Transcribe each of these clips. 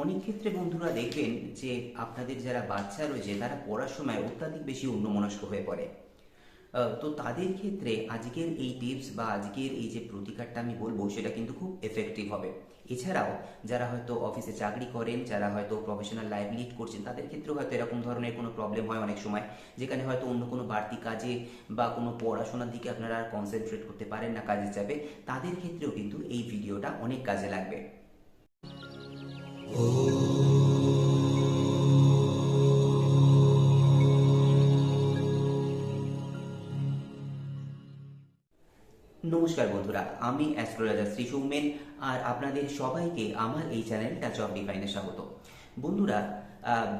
অনেক ক্ষেত্রে বন্ধুরা দেখবেন যে আপনাদের যারা বাচ্চা রয়েছে, তারা পড়ার সময় অত্যাধিক বেশি অন্যমনস্ক হয়ে পড়ে। তো তাদের ক্ষেত্রে আজকের এই টিপস বা আজকের এই যে প্রতিকারটা আমি বলব, সেটা কিন্তু খুব এফেক্টিভ হবে। এছাড়াও, যারা হয়তো অফিসে চাকরি করেন, যারা হয়তো প্রফেশনাল লাইফ লিড করছেন, তাদের ক্ষেত্রেও হয়তো এরকম ধরনের কোনো প্রবলেম হয় অনেক সময়, যেখানে হয়তো অন্য কোনো বাড়তি কাজে বা কোনো পড়াশোনার দিকে আপনারা কনসেন্ট্রেট করতে পারেন না কাজের চাপে। তাদের ক্ষেত্রেও কিন্তু এই ভিডিওটা অনেক কাজে লাগবে। নমস্কার বন্ধুরা, আমি অ্যাস্ট্রোলজার শ্রী সৌমেন আর আপনাদের সবাইকে আমার এই চ্যানেল টাচ অফ ডিভাইনে স্বাগত। বন্ধুরা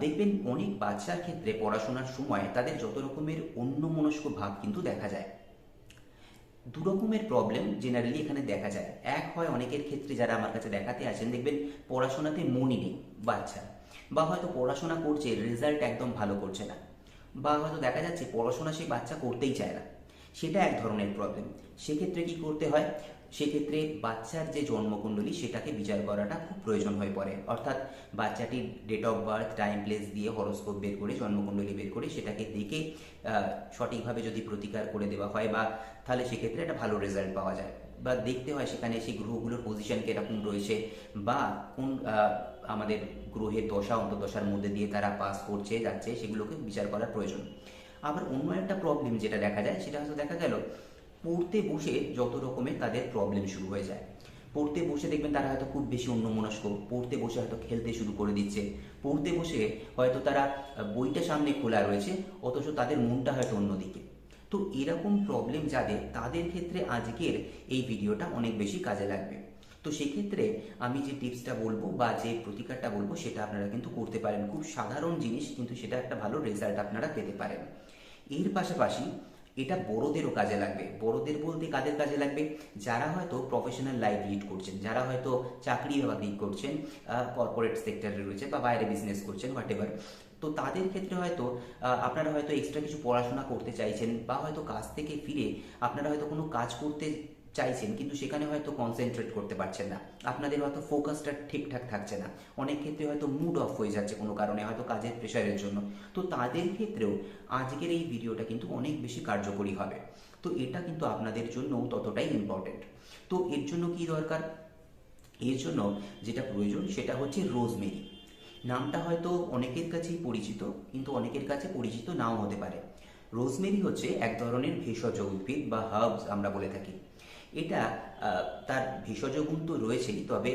দেখবেন অনেক বাচ্চার ক্ষেত্রে পড়াশোনার সময় তাদের যত রকমের অন্য মনস্ক ভাব কিন্তু দেখা যায়। দু রকমের প্রবলেম জেনারেলি এখানে দেখা যায়। এক হয় অনেকের ক্ষেত্রে যারা আমার কাছে দেখাতে আসেন, দেখবেন পড়াশোনাতে মনই নেই, বাচ্চা। বা হয়তো পড়াশোনা করছে রেজাল্ট একদম ভালো করছে না। বা হয়তো দেখা যাচ্ছে পড়াশোনা সেই বাচ্চা করতেই চায় না। সেটা এক ধরনের প্রবলেম সেক্ষেত্রে কি করতে হয়? সেক্ষেত্রে বাচ্চার যে জন্মকুণ্ডলী, সেটাকে বিচার করাটা খুব প্রয়োজন হয়ে পড়ে। অর্থাৎ বাচ্চাটির date of birth time place দিয়ে হরস্কোপ বের করে, জন্মকুণ্ডলী বের করে, সেটাকে দেখে সঠিকভাবে যদি প্রতিকার করে দেওয়া হয় বা তাহলে সেক্ষেত্রে একটা ভালো রেজাল্ট পাওয়া যায়। বা দেখতে হয় সেখানে সেই গ্রহগুলোর পজিশন কীরকম রয়েছে বা কোন আমাদের গ্রহের দশা, অন্তর্দশার মধ্যে দিয়ে তারা পাস করছে, যাচ্ছে, সেগুলোকে বিচার করার প্রয়োজন। আবার অন্য একটা প্রবলেম যেটা দেখা যায়, সেটা হয়তো দেখা গেল, পড়তে বসে যত রকমের তাদের প্রবলেম শুরু হয়ে যায়। পড়তে বসে দেখবেন তারা হয়তো খুব বেশি অন্যমনস্ক, পড়তে বসে হয়তো খেলতে শুরু করে দিচ্ছে, পড়তে বসে হয়তো তারা বইটা সামনে খোলা রয়েছে, অথচ তাদের মনটা হয়তো অন্যদিকে। তো এরকম প্রবলেম যাদের, তাদের ক্ষেত্রে আজকের এই ভিডিওটা অনেক বেশি কাজে লাগবে। তো সেক্ষেত্রে আমি যে টিপসটা বলব বা যে প্রতিকারটা বলব, সেটা আপনারা কিন্তু করতে পারেন। খুব সাধারণ জিনিস, কিন্তু সেটা একটা ভালো রেজাল্ট আপনারা পেতে পারেন। এর পাশাপাশি এটা বড়দেরও কাজে লাগবে। বড়দের বলতে কাদের কাজে লাগবে? যারা হয়তো প্রফেশনাল লাইফ লিড করছেন, যারা হয়তো চাকরি বাকরি করছেন কর্পোরেট সেক্টরে রয়েছে বা বাইরে বিজনেস করছেন হোয়াট এভার তো তাদের ক্ষেত্রে হয়তো আপনারা হয়তো এক্সট্রা কিছু পড়াশোনা করতে চাইছেন বা হয়তো কাজ থেকে ফিরে আপনারা হয়তো কোনো কাজ করতে চাইছেন, কিন্তু সেখানে হয়তো কনসেন্ট্রেট করতে পারছেন না। আপনাদের হয়তো ফোকাসটা ঠিকঠাক থাকছে না। অনেক ক্ষেত্রে হয়তো মুড অফ হয়ে যাচ্ছে কোনো কারণে, হয়তো কাজের প্রেশারের জন্য। তো তাদের ক্ষেত্রেও আজকের এই ভিডিওটা কিন্তু অনেক বেশি কার্যকরী হবে। তো এটা কিন্তু আপনাদের জন্য ততটাই ইম্পর্টেন্ট তো এর জন্য কি দরকার? এর জন্য যেটা প্রয়োজন সেটা হচ্ছে রোজমেরি নামটা হয়তো অনেকের কাছেই পরিচিত, কিন্তু অনেকের কাছে পরিচিত নাও হতে পারে। রোজমেরি হচ্ছে এক ধরনের ভেষজ উদ্ভিদ বা হার্বস আমরা বলে থাকি। এটা তার ভেষজ গুণ তো রয়েছেই, তবে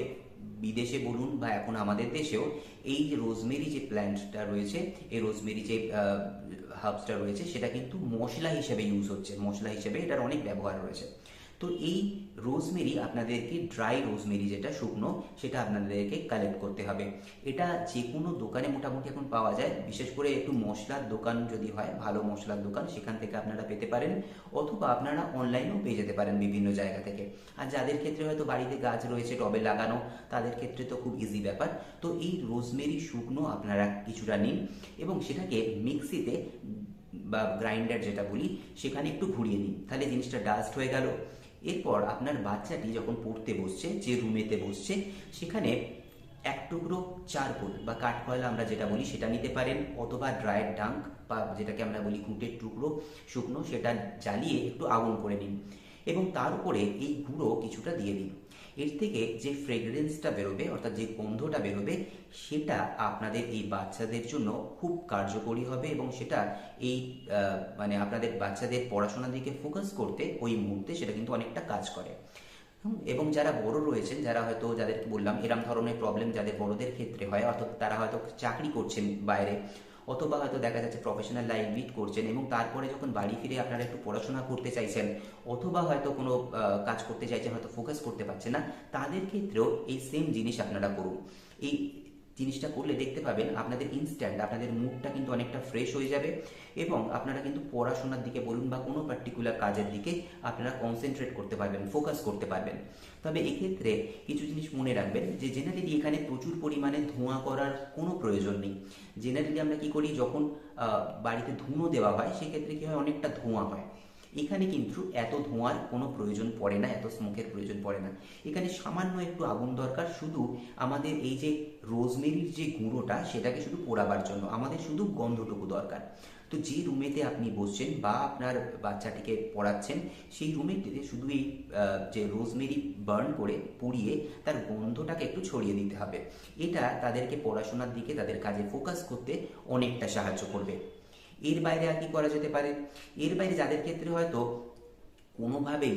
বিদেশে বলুন বা এখন আমাদের দেশেও এই যে রোজমেরি যে প্ল্যান্টটা রয়েছে, এই রোজমেরি যে হার্বসটা রয়েছে, সেটা কিন্তু মশলা হিসেবে ইউজ হচ্ছে। মশলা হিসেবে এটার অনেক ব্যবহার রয়েছে। তো এই রোজমেরি আপনাদেরকে ড্রাই রোজমেরি যেটা শুকনো, সেটা আপনাদেরকে কালেক্ট করতে হবে। এটা যে কোনো দোকানে মোটামুটি এখন পাওয়া যায়। বিশেষ করে একটু মশলার দোকান যদি হয়, ভালো মশলার দোকান, সেখান থেকে আপনারা পেতে পারেন। অথবা আপনারা অনলাইনেও পেয়ে যেতে পারেন বিভিন্ন জায়গা থেকে। আর যাদের ক্ষেত্রে হয়তো বাড়িতে গাছ রয়েছে, টবে লাগানো, তাদের ক্ষেত্রে তো খুব ইজি ব্যাপার। তো এই রোজমেরি শুকনো আপনারা কিছুটা নিন এবং সেটাকে মিক্সিতে বা গ্রাইন্ডার যেটা বলি, সেখানে একটু ঘুরিয়ে নিন। তাহলে জিনিসটা ডাস্ট হয়ে গেল। এরপর আপনার বাচ্চাটি যখন পড়তে বসছে, যে রুমেতে বসছে, সেখানে এক টুকরো চারকোল বা কাঠকয়লা আমরা যেটা বলি সেটা নিতে পারেন, অথবা ড্রায়ের ডাঙ্ক বা যেটাকে আমরা বলি কুটের টুকরো শুকনো, সেটা জ্বালিয়ে একটু আগুন করে নিন। এবং তার উপরে এই গুঁড়ো কিছুটা দিয়ে দিন। এর থেকে যে ফ্রেগরেন্সটা বেরোবে, অর্থাৎ যে গন্ধটা বেরোবে, সেটা আপনাদের এই বাচ্চাদের জন্য খুব কার্যকরী হবে এবং সেটা এই মানে আপনাদের বাচ্চাদের পড়াশোনার দিকে ফোকাস করতে ওই মুহূর্তে সেটা কিন্তু অনেকটা কাজ করে। এবং যারা বড় রয়েছেন, যারা হয়তো যাদেরকে বললাম, এরম ধরনের প্রবলেম যাদের বড়দের ক্ষেত্রে হয়, অর্থাৎ তারা হয়তো চাকরি করছেন বাইরে অথবা হয়তো দেখা যাচ্ছে প্রফেশনাল লাইফ লিড করছেন এবং তারপরে যখন বাড়ি ফিরে আপনারা একটু পড়াশোনা করতে চাইছেন, অথবা হয়তো কোনো কাজ করতে চাইছেন, হয়তো ফোকাস করতে পারছেন না, তাদের ক্ষেত্রেও এই সেম জিনিস আপনারা করুন। এই জিনিসটা করলে দেখতে পাবেন আপনাদের ইনস্ট্যান্ট আপনাদের মুডটা কিন্তু অনেকটা ফ্রেশ হয়ে যাবে এবং আপনারা কিন্তু পড়াশোনার দিকে বলুন বা কোনো পার্টিকুলার কাজের দিকে আপনারা কনসেন্ট্রেট করতে পারবেন ফোকাস করতে পারবেন। তবে এক্ষেত্রে কিছু জিনিস মনে রাখবেন যে জেনারেলি এখানে প্রচুর পরিমাণে ধোঁয়া করার কোনো প্রয়োজন নেই। জেনারেলি আমরা কি করি? যখন বাড়িতে ধুনো দেওয়া হয়, সেক্ষেত্রে কি হয়? অনেকটা ধোঁয়া হয়। এখানে কিন্তু এত ধোঁয়ার কোনো প্রয়োজন পড়ে না, এত স্মোকের প্রয়োজন পড়ে না। এখানে সামান্য একটু আগুন দরকার, শুধু আমাদের এই যে রোজমেরির যে গুঁড়োটা, সেটাকে শুধু পোড়াবার জন্য। আমাদের শুধু গন্ধটুকু দরকার। তো যে রুমেতে আপনি বসছেন বা আপনার বাচ্চাটিকে পড়াচ্ছেন, সেই রুমেটিতে শুধু এই যে রোজমেরি বার্ন করে পুড়িয়ে তার গন্ধটাকে একটু ছড়িয়ে দিতে হবে। এটা তাদেরকে পড়াশোনার দিকে, তাদের কাজে ফোকাস করতে অনেকটা সাহায্য করবে। এর বাইরে আর কি করা যেতে পারে? এর বাইরে যাদের ক্ষেত্রে হয়তো কোনোভাবেই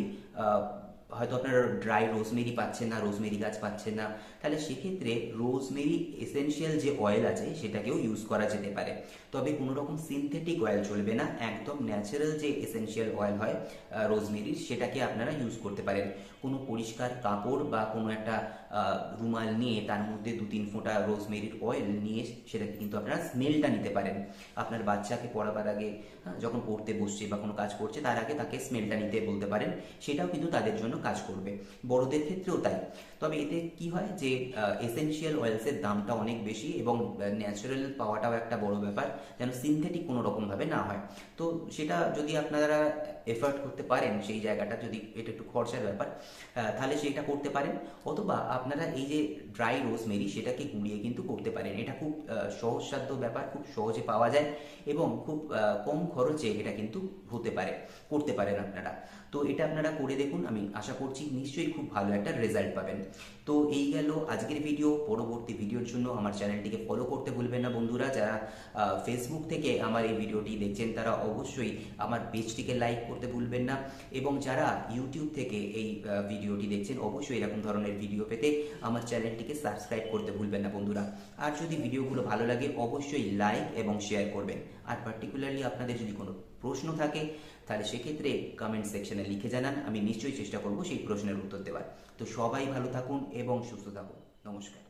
হয়তো আপনারা ড্রাই রোজমেরি পাচ্ছেন না রোজমেরি গাছ পাচ্ছেন না, তাহলে সেক্ষেত্রে রোজমেরি এসেনশিয়াল যে অয়েল আছে সেটাকেও ইউজ করা যেতে পারে। তবে কোনো রকম সিনথেটিক অয়েল চলবে না, একদম ন্যাচারাল যে এসেনশিয়াল অয়েল হয় রোজমেরির সেটাকে আপনারা ইউজ করতে পারেন। কোনো পরিষ্কার কাপড় বা কোনো একটা রুমাল নিয়ে তার মধ্যে দু তিন ফোঁটা রোজমেরির অয়েল নিয়ে সেটাকে কিন্তু আপনারা স্মেলটা নিতে পারেন। আপনার বাচ্চাকে পড়াবার আগে যখন পড়তে বসছে বা কোনো কাজ করছে, তার আগে তাকে স্মেলটা নিতে বলতে পারেন। সেটাও কিন্তু তাদের জন্য কাজ করবে। বড়দের ক্ষেত্রেও তাই। তবে এতে কি হয় যে এসেনশিয়াল অয়েলসের দামটা অনেক বেশি এবং ন্যাচারাল পাওয়াটাও একটা বড় ব্যাপার যেন সিনথেটিক কোনো রকমভাবে না হয়। তো সেটা যদি আপনারা এফার্ট করতে পারেন সেই জায়গাটা যদি এটা একটু খরচার ব্যাপার তাহলে সেটা করতে পারেন। অথবা আপনারা এই যে ড্রাই রোজমেরি সেটাকে গুঁড়িয়ে কিন্তু করতে পারেন। এটা খুব সহজসাধ্য ব্যাপার, খুব সহজে পাওয়া যায় এবং খুব কম খরচে এটা কিন্তু হতে পারে, করতে পারেন আপনারা। তো এটা আপনারা করে দেখুন, আমি আশা করছি নিশ্চয়ই খুব ভালো একটা রেজাল্ট পাবেন। তো এই গেল আজকের ভিডিও পরবর্তী ভিডিওর জন্য আমার চ্যানেলটিকে ফলো করতে ভুলবেন না বন্ধুরা। যারা ফেসবুক থেকে আমার এই ভিডিওটি দেখছেন, তারা অবশ্যই আমার পেজটিকে লাইক করতে ভুলবেন না। এবং যারা ইউটিউব থেকে এই ভিডিওটি দেখছেন, অবশ্যই এরকম ধরনের ভিডিও পেতে আমার চ্যানেলটিকে সাবস্ক্রাইব করতে ভুলবেন না বন্ধুরা। আর যদি ভিডিওগুলো ভালো লাগে, অবশ্যই লাইক এবং শেয়ার করবেন। আর পার্টিকুলারলি আপনাদের যদি কোনো প্রশ্ন থাকে, তাহলে সেক্ষেত্রে কমেন্ট সেকশনে লিখে জানান, আমি নিশ্চয়ই চেষ্টা করব সেই প্রশ্নের উত্তর দেওয়ার। তো সবাই ভালো থাকুন এবং সুস্থ থাকুন। নমস্কার।